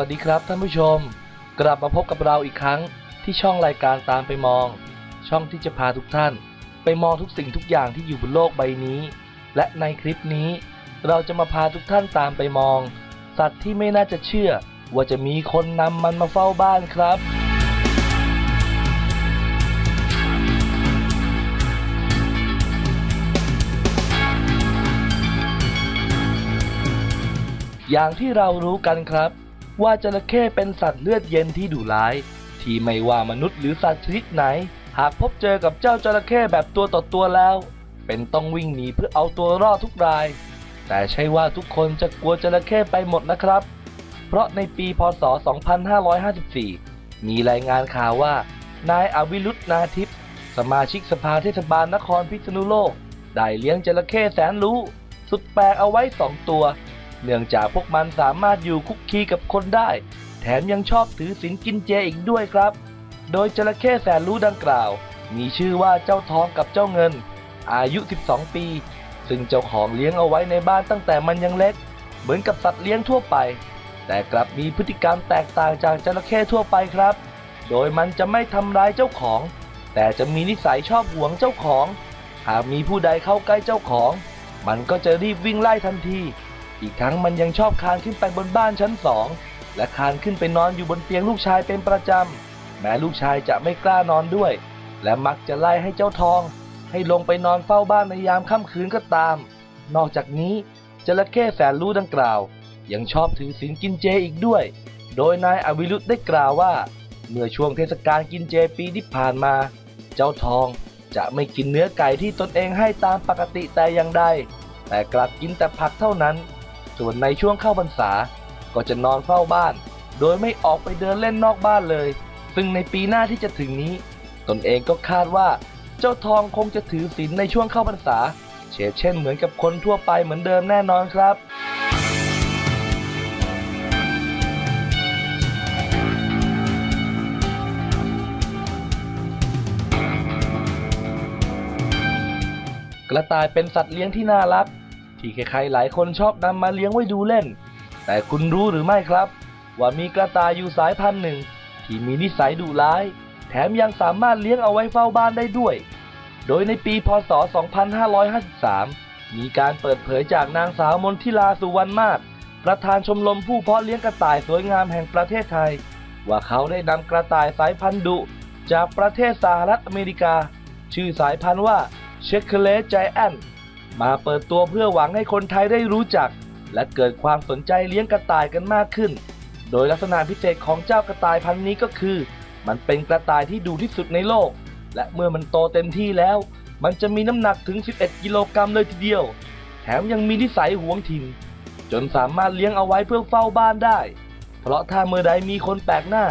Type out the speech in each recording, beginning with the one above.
สวัสดีครับท่านผู้ชม กลับมาพบกับเราอีกครั้งที่ช่องรายการตามไปมอง ช่องที่จะพาทุกท่าน ไปมองทุกสิ่งทุกอย่างที่อยู่บนโลกใบนี้ และในคลิปนี้ เราจะมาพาทุกท่านตามไปมอง สัตว์ที่ไม่น่าจะเชื่อ ว่าจะมีคนนำมันมาเฝ้าบ้านครับอย่างที่เรารู้กันครับ ว่าจระเข้เป็นสัตว์เลือดเย็นที่ดุร้าย ที่ไม่ว่ามนุษย์หรือสัตว์ชนิดไหน หากพบเจอกับเจ้าจระเข้แบบตัวต่อตัวแล้ว เป็นต้องวิ่งหนีเพื่อเอาตัวรอดทุกราย แต่ใช่ว่าทุกคนจะกลัวจระเข้ไปหมดนะครับ เพราะในปีพศ 2554 มีรายงานข่าวว่า นายอวิรุธนาทิพย์สมาชิกสภาเทศบาลนครพิษณุโลกได้เลี้ยงจระเข้แสนรู้ สุดแปลกเอาไว้สองตัว เนื่องจากพวกมันสามารถอยู่คุกคีกับคนได้ แถมยังชอบถือศีลกินเจอีกด้วยครับ โดยจระเข้แสนรู้ดังกล่าว มีชื่อว่าเจ้าทองกับเจ้าเงิน อายุ 12 ปี ซึ่งเจ้าของเลี้ยงเอาไว้ในบ้านตั้งแต่มันยังเล็ก เหมือนกับสัตว์เลี้ยงทั่วไป แต่กลับมีพฤติกรรมแตกต่างจากจระเข้ทั่วไปครับ โดยมันจะไม่ทำร้ายเจ้าของ แต่จะมีนิสัยชอบหวงเจ้าของ หากมีผู้ใดเข้าใกล้เจ้าของ มันก็จะรีบวิ่งไล่ทันที อีกทั้งมันยังชอบคานขึ้นไปบนบ้านชั้นสองและคานขึ้นไปนอนอยู่บนเตียงลูกชายเป็นประจำ แม้ลูกชายจะไม่กล้านอนด้วย และมักจะไล่ให้เจ้าทอง ให้ลงไปนอนเฝ้าบ้านในยามค่ำคืนก็ตาม นอกจากนี้จระเข้แสนรู้ดังกล่าว ยังชอบถือศีลกินเจอีกด้วย โดยนายอวิรุธได้กล่าวว่า เมื่อช่วงเทศกาลกินเจปีที่ผ่านมา เจ้าทองจะไม่กินเนื้อไก่ที่ตนเองให้ตามปกติแต่อย่างใดแต่กลับกินแต่ผักเท่านั้น ส่วนในช่วงเข้าพรรษา ก็จะนอนเฝ้าบ้าน โดยไม่ออกไปเดินเล่นนอกบ้านเลย ซึ่งในปีหน้าที่จะถึงนี้ ตนเองก็คาดว่า เจ้าทองคงจะถือศีลในช่วงเข้าพรรษา เช่นเช่นเหมือนกับคนทั่วไปเหมือนเดิมแน่นอนครับกระต่ายเป็นสัตว์เลี้ยงที่น่ารัก ที่ใครๆหลายคนชอบนำมาเลี้ยงไว้ดูเล่น แต่คุณรู้หรือไม่ครับ ว่ามีกระต่ายอยู่สายพันธุ์หนึ่ง ที่มีนิสัยดุร้าย แถมยังสามารถเลี้ยงเอาไว้เฝ้าบ้านได้ด้วย โดยในปีพศ 2553 มีการเปิดเผยจากนางสาวมนทิลาสุวรรณมาศประธานชมรมผู้เพาะเลี้ยงกระต่ายสวยงามแห่งประเทศไทย ว่าเขาได้นำกระต่ายสายพันธุ์ดุ จากประเทศสหรัฐอเมริกา ชื่อสายพันธุ์ว่าเชคเคเลสไจแอน มาเปิดตัวเพื่อหวังให้คนไทยได้รู้จัก และเกิดความสนใจเลี้ยงกระต่ายกันมากขึ้น โดยลักษณะพิเศษของเจ้ากระต่ายพันธุ์นี้ก็คือ มันเป็นกระต่ายที่ดุที่สุดในโลก และเมื่อมันโตเต็มที่แล้ว มันจะมีน้ำหนักถึง 11 กิโลกรัมเลยทีเดียว แถมยังมีนิสัยหวงถิ่น จนสามารถเลี้ยงเอาไว้เพื่อเฝ้าบ้านได้ เพราะถ้าเมื่อใดมีคนแปลกหน้า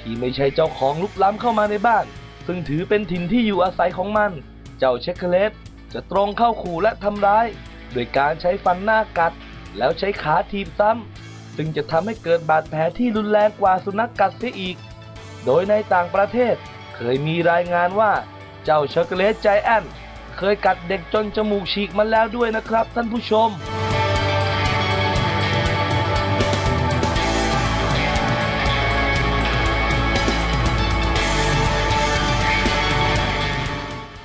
ที่ไม่ใช่เจ้าของลุกล้ำเข้ามาในบ้าน ซึ่งถือเป็นถิ่นที่อยู่อาศัยของมัน เจ้าเชคเคเลส จะตรงเข้าขู่และทำร้ายโดยการใช้ฟันหน้ากัด แล้วใช้ขาทีบซ้ำซึ่งจะทำให้เกิดบาดแผลที่รุนแรงกว่าสุนัขกกัดเสียอีก โดยในต่างประเทศเคยมีรายงานว่าเจ้าช็อกโกแลตใจแอนเคยกัดเด็กจนจมูกฉีกมาแล้วด้วยนะครับท่านผู้ชม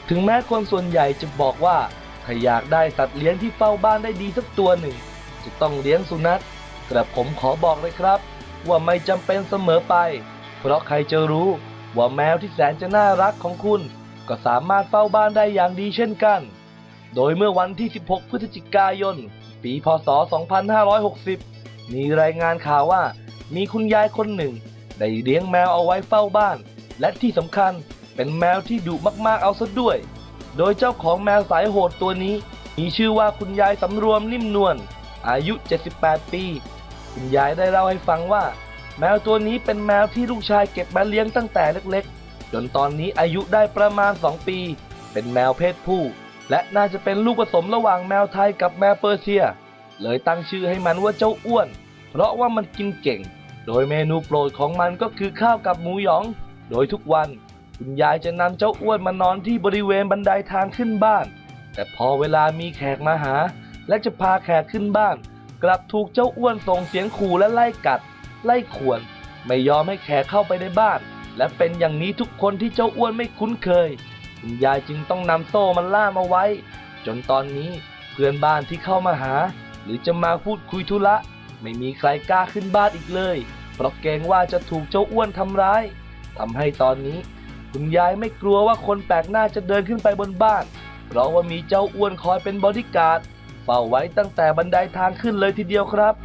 ถึงแม้คนส่วนใหญ่จะบอกว่าถ้าอยากได้สัตว์เลี้ยงที่เฝ้าบ้านได้ดีสักตัวหนึ่ง จะต้องเลี้ยงสุนัขกระผมขอบอกเลยครับ ว่าไม่จำเป็นเสมอไป เพราะใครจะรู้ว่าแมวที่แสนจะน่ารักของคุณ ก็สามารถเฝ้าบ้านได้อย่างดีเช่นกัน โดยเมื่อวันที่ 16 พฤศจิกายน ปีพศ 2560 มีรายงานข่าวว่า มีคุณยายคนหนึ่ง ได้เลี้ยงแมวเอาไว้เฝ้าบ้าน และที่สำคัญ เป็นแมวที่ดุมากๆเอาซะด้วย โดยเจ้าของแมวสายโหดตัวนี้ มีชื่อว่าคุณยายสำรวมนิ่มนวล อายุ 78 ปี คุณยายได้เล่าให้ฟังว่า แมวตัวนี้เป็นแมวที่ลูกชายเก็บมาเลี้ยงตั้งแต่เล็กๆ จนตอนนี้อายุได้ประมาณ 2 ปี เป็นแมวเพศผู้ และน่าจะเป็นลูกผสมระหว่างแมวไทยกับแมวเปอร์เซีย เลยตั้งชื่อให้มันว่าเจ้าอ้วน เพราะว่ามันกินเก่ง โดยเมนูโปรดของมันก็คือข้าวกับหมูหยอง โดยทุกวัน คุณยายจะนำเจ้าอ้วนมานอนที่บริเวณบันไดทางขึ้นบ้าน แต่พอเวลามีแขกมาหา และจะพาแขกขึ้นบ้าน กลับถูกเจ้าอ้วนส่งเสียงขู่และไล่กัด ไล่ข่วน ไม่ยอมให้แขกเข้าไปในบ้าน และเป็นอย่างนี้ทุกคนที่เจ้าอ้วนไม่คุ้นเคย คุณยายจึงต้องนำโซ่มันล่ามาไว้ จนตอนนี้เพื่อนบ้านที่เข้ามาหา หรือจะมาพูดคุยธุระไม่มีใครกล้าขึ้นบ้านอีกเลย เพราะเกรงว่าจะถูกเจ้าอ้วนทำร้ายทำให้ตอนนี้ คุณยายไม่กลัวว่าคนแปลกหน้าจะเดินขึ้นไปบนบ้าน เพราะว่ามีเจ้าอ้วนคอยเป็นบอดี้การ์ดเฝ้าไว้ตั้งแต่บันไดทางขึ้นเลยทีเดียวครับ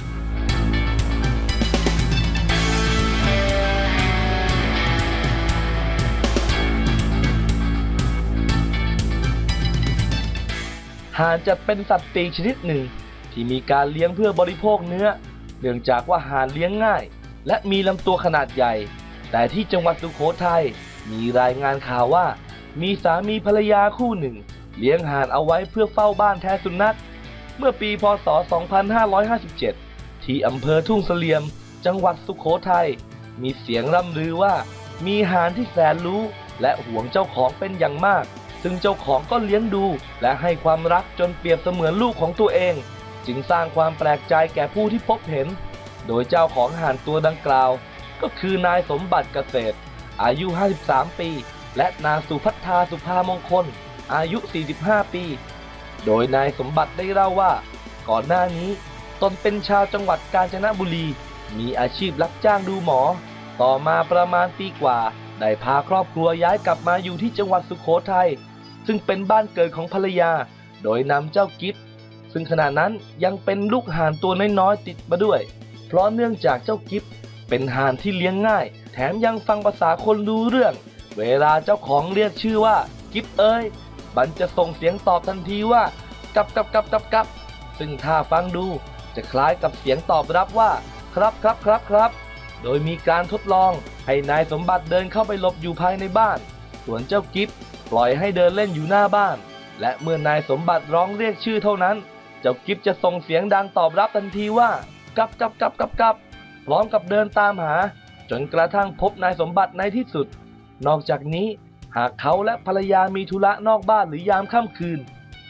ห่านจะเป็นสัตว์ปีกชนิดหนึ่ง ที่มีการเลี้ยงเพื่อบริโภคเนื้อ เนื่องจากว่าห่านเลี้ยงง่าย และมีลำตัวขนาดใหญ่ แต่ที่จังหวัดสุโขทัย มีรายงานข่าวว่า มีสามีภรรยาคู่หนึ่ง เลี้ยงห่านเอาไว้เพื่อเฝ้าบ้านแทนสุนัข เมื่อปีพศ 2557 ที่อำเภอทุ่งเสลียม จังหวัดสุโขทัย มีเสียงร่ำลือว่า มีห่านที่แสนรู้และหวงเจ้าของเป็นอย่างมาก ซึ่งเจ้าของก็เลี้ยงดู และให้ความรักจนเปรียบเสมือนลูกของตัวเอง จึงสร้างความแปลกใจแก่ผู้ที่พบเห็น โดยเจ้าของห่านตัวดังกล่าว ก็คือนายสมบัติเกษตร อายุ 53 ปี และนางสุพัฒาสุภามงคล อายุ 45 ปี โดยนายสมบัติได้เล่าว่า ก่อนหน้านี้ตนเป็นชาวจังหวัดกาญจนบุรี มีอาชีพรับจ้างดูหมอ ต่อมาประมาณปีกว่า ได้พาครอบครัวย้ายกลับมาอยู่ที่จังหวัดสุโขทัยซึ่งเป็นบ้านเกิดของภรรยา โดยนำเจ้ากิฟซึ่งขณะนั้นยังเป็นลูกห่านตัวน้อยๆติดมาด้วย เพราะเนื่องจากเจ้ากิฟเป็นห่านที่เลี้ยงง่าย แถมยังฟังภาษาคนรู้เรื่อง เวลาเจ้าของเรียกชื่อว่า กิฟเอ้ยมันจะส่งเสียงตอบทันทีว่ากับกับกับกับกับซึ่งถ้าฟังดูจะคล้ายกับเสียงตอบรับว่า ครับครับครับครับ โดยมีการทดลองให้นายสมบัติเดินเข้าไปหลบอยู่ภายในบ้าน ส่วนเจ้ากิฟปล่อยให้เดินเล่นอยู่หน้าบ้าน และเมื่อนายสมบัติร้องเรียกชื่อเท่านั้น เจ้ากิฟจะส่งเสียงดังตอบรับทันทีว่า กับกับกับกับกับพร้อมกับเดินตามหา จนกระทั่งพบนายสมบัติในที่สุด นอกจากนี้หากเขาและภรรยามีธุระนอกบ้านหรือยามค่ำคืน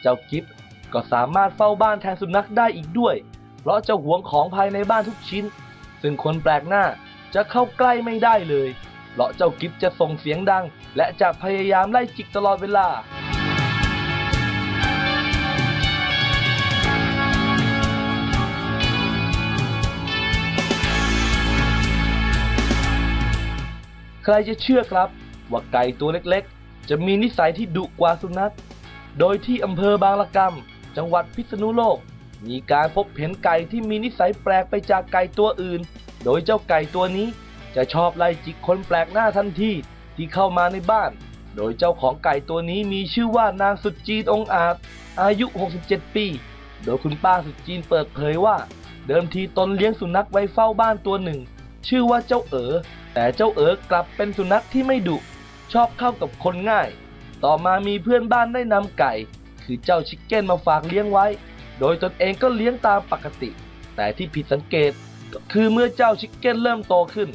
เจ้ากิฟก็สามารถเฝ้าบ้านแทนสุนัขได้อีกด้วย เพราะเจ้าหวงของภายในบ้านทุกชิ้น ซึ่งคนแปลกหน้าจะเข้าใกล้ไม่ได้เลย เพราะเจ้ากิฟจะส่งเสียงดัง และจะพยายามไล่จิกตลอดเวลา ใครจะเชื่อครับ ว่าไก่ตัวเล็กๆ จะมีนิสัยที่ดุกว่าสุนัข โดยที่อำเภอบางละกำจังหวัดพิษณุโลก มีการพบเห็นไก่ที่มีนิสัยแปลกไปจากไก่ตัวอื่น โดยเจ้าไก่ตัวนี้จะชอบไล่จิกคนแปลกหน้าทันทีที่เข้ามาในบ้าน โดยเจ้าของไก่ตัวนี้มีชื่อว่านางสุดจีนองอาจ อายุ 67 ปี โดยคุณป้าสุดจีนเปิดเผยว่า เดิมทีตนเลี้ยงสุนัขไว้เฝ้าบ้านตัวหนึ่ง ชื่อว่าเจ้าเอ๋อแต่เจ้าเอ๋อกลับเป็นสุนัขที่ไม่ดุชอบเข้ากับคนง่าย ต่อมามีเพื่อนบ้านได้นำไก่ คือเจ้าชิคเก้นมาฝากเลี้ยงไว้ โดยตนเองก็เลี้ยงตามปกติ แต่ที่ผิดสังเกตก็คือเมื่อเจ้าชิคเก้นเริ่มโตขึ้น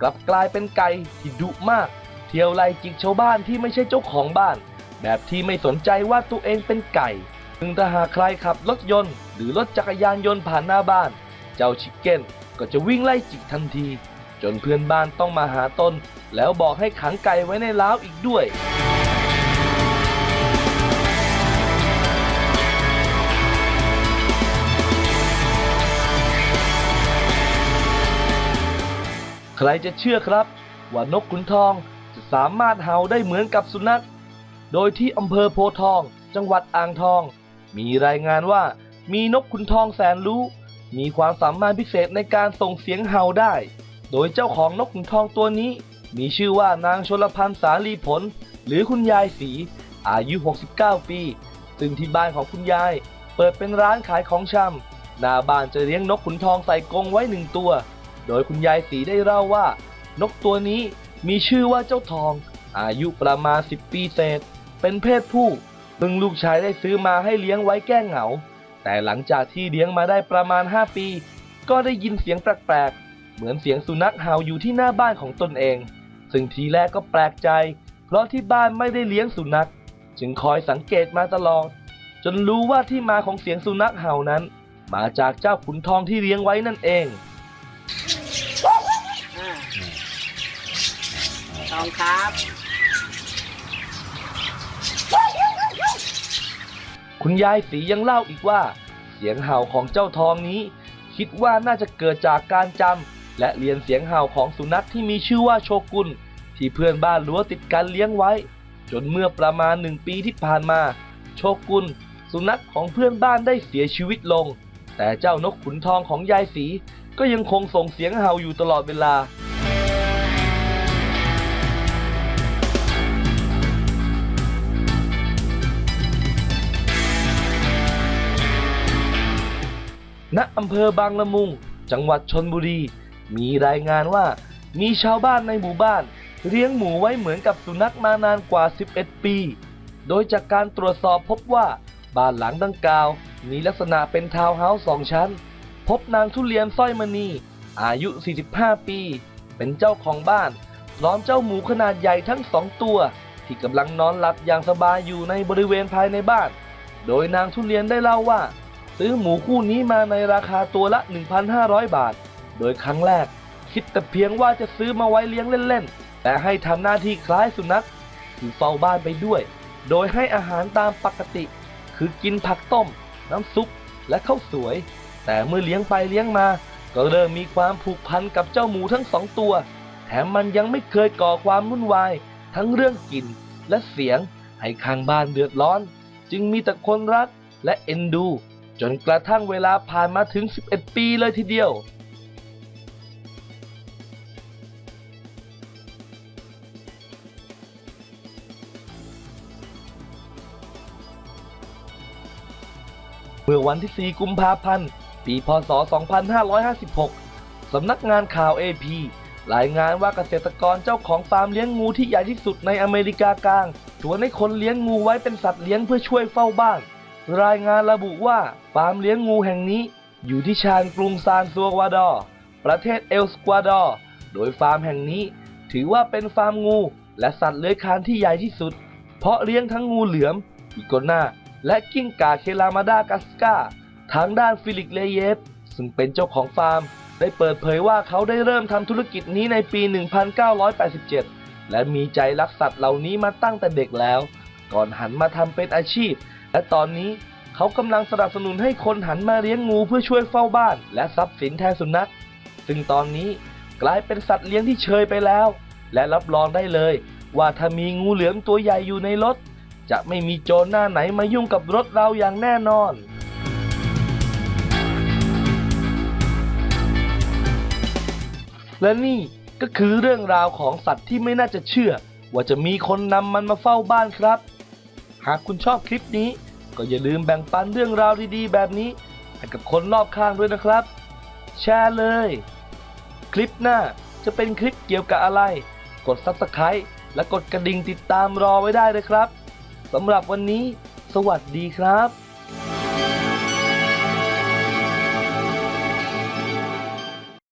กลับกลายเป็นไก่ที่ดุมาก เที่ยวไล่จิกชาวบ้านที่ไม่ใช่เจ้าของบ้าน แบบที่ไม่สนใจว่าตัวเองเป็นไก่ซึ่งถ้าหากใครขับรถยนต์ หรือรถจักรยานยนต์ผ่านหน้าบ้าน เจ้าชิคเก้น ก็จะวิ่งไล่จิกทันที จนเพื่อนบ้านต้องมาหาตนแล้วบอกให้ขังไก่ไว้ในล้าวอีกด้วย ใครจะเชื่อครับ ว่านกขุนทองจะสามารถเห่าได้เหมือนกับสุนัข โดยที่อำเภอโพทอง จังหวัดอ่างทอง มีรายงานว่ามีนกขุนทองแสนรู้ มีความสามารถพิเศษในการส่งเสียงเห่าได้ โดยเจ้าของนกขุนทองตัวนี้ มีชื่อว่านางชลพันธ์สาลีผล หรือคุณยายสี อายุ 69 ปี ซึ่งที่บ้านของคุณยาย เปิดเป็นร้านขายของชำหน้าบ้านจะเลี้ยงนกขุนทองใส่กรงไว้หนึ่งตัว โดยคุณยายสีได้เล่าว่า นกตัวนี้มีชื่อว่าเจ้าทอง อายุประมาณ 10 ปีเศษ เป็นเพศผู้ซึ่งลูกชายได้ซื้อมาให้เลี้ยงไว้แก้เหงา แต่หลังจากที่เลี้ยงมาได้ประมาณ 5 ปี ก็ได้ยินเสียงแปลกๆ เหมือนเสียงสุนัขเห่าอยู่ที่หน้าบ้านของตนเอง ซึ่งทีแรกก็แปลกใจ เพราะที่บ้านไม่ได้เลี้ยงสุนัข จึงคอยสังเกตมาตลอด จนรู้ว่าที่มาของเสียงสุนัขเห่านั้น มาจากเจ้าขุนทองที่เลี้ยงไว้นั่นเองทองครับ คุณยายสียังเล่าอีกว่า เสียงเห่าของเจ้าทองนี้ คิดว่าน่าจะเกิดจากการจำและเรียนเสียงเห่าของสุนัขที่มีชื่อว่าโชกุนที่เพื่อนบ้านรั้วติดกันเลี้ยงไว้ จนเมื่อประมาณหนึ่งปีที่ผ่านมา โชกุนสุนัขของเพื่อนบ้านได้เสียชีวิตลง แต่เจ้านกขุนทองของยายสีก็ยังคงส่งเสียงเห่าอยู่ตลอดเวลา ณอำเภอบางละมุง จังหวัดชนบุรี มีรายงานว่า มีชาวบ้านในหมู่บ้าน เลี้ยงหมูไว้เหมือนกับสุนัขมานานกว่า 11 ปี โดยจากการตรวจสอบพบว่าบ้านหลังดังกล่าว มีลักษณะเป็นทาวน์เฮาส์สองชั้น พบนางทุเรียนสร้อยมณี อายุ 45 ปี เป็นเจ้าของบ้าน พร้อมเจ้าหมูขนาดใหญ่ทั้งสองตัว ที่กำลังนอนหลับอย่างสบายอยู่ในบริเวณภายในบ้าน โดยนางทุเรียนได้เล่าว่า ซื้อหมูคู่นี้มาในราคาตัวละ 1,500 บาท โดยครั้งแรก คิดแต่เพียงว่าจะซื้อมาไว้เลี้ยงเล่นๆ แต่ให้ทำหน้าที่คล้ายสุนัขคือเฝ้าบ้านไปด้วย โดยให้อาหารตามปกติ คือกินผักต้ม น้ำซุป และข้าวสวย แต่เมื่อเลี้ยงไปเลี้ยงมา ก็เริ่มมีความผูกพันกับเจ้าหมูทั้งสองตัว แถมมันยังไม่เคยก่อความวุ่นวาย ทั้งเรื่องกลิ่นและเสียงให้ข้างบ้านเดือดร้อน จึงมีแต่คนรักและเอ็นดู จนกระทั่งเวลาผ่านมาถึง 11 ปีเลยทีเดียว เมื่อวันที่ 4 กุมภาพันธ์ ปีพศ 2556 สำนักงานข่าว AP รายงานว่าเกษตรกรเจ้าของฟาร์มเลี้ยงงูที่ใหญ่ที่สุดในอเมริกากลางชวนให้คนเลี้ยงงูไว้เป็นสัตว์เลี้ยงเพื่อช่วยเฝ้าบ้าน รายงานระบุว่าฟาร์มเลี้ยงงูแห่งนี้ อยู่ที่ชานกรุงซานซัวกวาดอร์ประเทศเอลสกวาดอร์โดยฟาร์มแห่งนี้ ถือว่าเป็นฟาร์มงู และสัตว์เลื้อยคลานที่ใหญ่ที่สุด เพราะเลี้ยงทั้งงูเหลือมอีโกนาและกิ้งก่าเคลามาดากัสกาทางด้านฟิลิกเลเยฟซึ่งเป็นเจ้าของฟาร์ม ได้เปิดเผยว่าเขาได้เริ่มทำธุรกิจนี้ในปี 1987 และมีใจรักสัตว์เหล่านี้มาตั้งแต่เด็กแล้ว ก่อนหันมาทำเป็นอาชีพ และตอนนี้เขากำลังสนับสนุนให้คนหันมาเลี้ยงงูเพื่อช่วยเฝ้าบ้าน และทรัพย์สินแทนสุนัข ซึ่งตอนนี้กลายเป็นสัตว์เลี้ยงที่เชยไปแล้ว และรับรองได้เลย ว่าถ้ามีงูเหลือมตัวใหญ่อยู่ในรถ จะไม่มีโจรหน้าไหนมายุ่งกับรถเราอย่างแน่นอนและนี่ก็คือเรื่องราวของสัตว์ที่ไม่น่าจะเชื่อ ว่าจะมีคนนำมันมาเฝ้าบ้านครับ หากคุณชอบคลิปนี้ ก็อย่าลืมแบ่งปันเรื่องราวดีๆ แบบนี้ ให้กับคนรอบข้างด้วยนะครับ แชร์เลย คลิปหน้าจะเป็นคลิปเกี่ยวกับอะไร กด Subscribe และกดกระดิ่งติดตามรอไว้ได้เลยครับสำหรับวันนี้ สวัสดีครับ